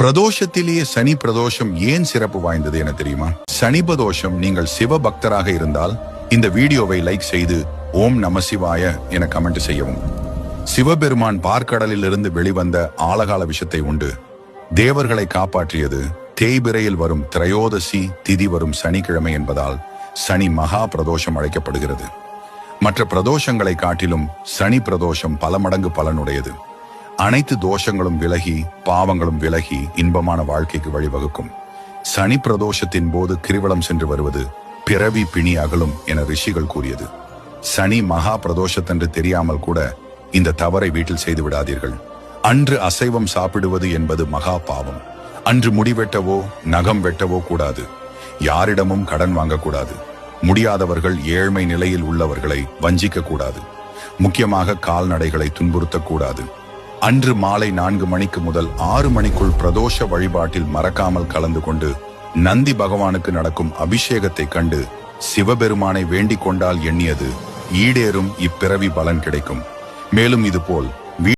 பிரதோஷத்திலேயே சனி பிரதோஷம் ஏன் சிறப்பு வாய்ந்தது என தெரியுமா? சனி பிரதோஷம் நீங்கள் சிவ பக்தராக இருந்தால் இந்த வீடியோவை லைக் செய்து ஓம் நம சிவாய என கமெண்ட் செய்யவும். சிவபெருமான் பார்க்கடலில் இருந்து வெளிவந்த ஆழகால விஷத்தை உண்டு. தேவர்களை காப்பாற்றியது தேய்பிரையில் வரும் திரையோதசி திதி வரும் சனிக்கிழமை என்பதால் சனி மகா பிரதோஷம் அழைக்கப்படுகிறது. மற்ற பிரதோஷங்களை காட்டிலும் சனி பிரதோஷம் பல மடங்கு பலனுடையது. அனைத்து தோஷங்களும் விலகி பாவங்களும் விலகி இன்பமான வாழ்க்கைக்கு வழிவகுக்கும். சனி பிரதோஷத்தின் போது கிரிவலம் சென்று வருவது பிறவி பிணி அகலும் என ரிஷிகள் கூறியது. சனி மகா பிரதோஷத்தென்று தெரியாமல் கூட இந்த தவறை வீட்டில் செய்து விடாதீர்கள். அன்று அசைவம் சாப்பிடுவது என்பது மகா பாவம். அன்று முடி வெட்டவோ நகம் வெட்டவோ கூடாது. யாரிடமும் கடன் வாங்கக்கூடாது. முடியாதவர்கள் ஏழ்மை நிலையில் உள்ளவர்களை வஞ்சிக்க கூடாது முக்கியமாக கால்நடைகளை துன்புறுத்தக்கூடாது. அன்று மாலை நான்கு மணிக்கு முதல் ஆறு மணிக்குள் பிரதோஷ வழிபாட்டில் மறக்காமல் கலந்து கொண்டு நந்தி பகவானுக்கு நடக்கும் அபிஷேகத்தை கண்டு சிவபெருமானை வேண்டிக் கொண்டால் எண்ணியது ஈடேறும் இப்பிறவி பலன் கிடைக்கும். மேலும் இதுபோல்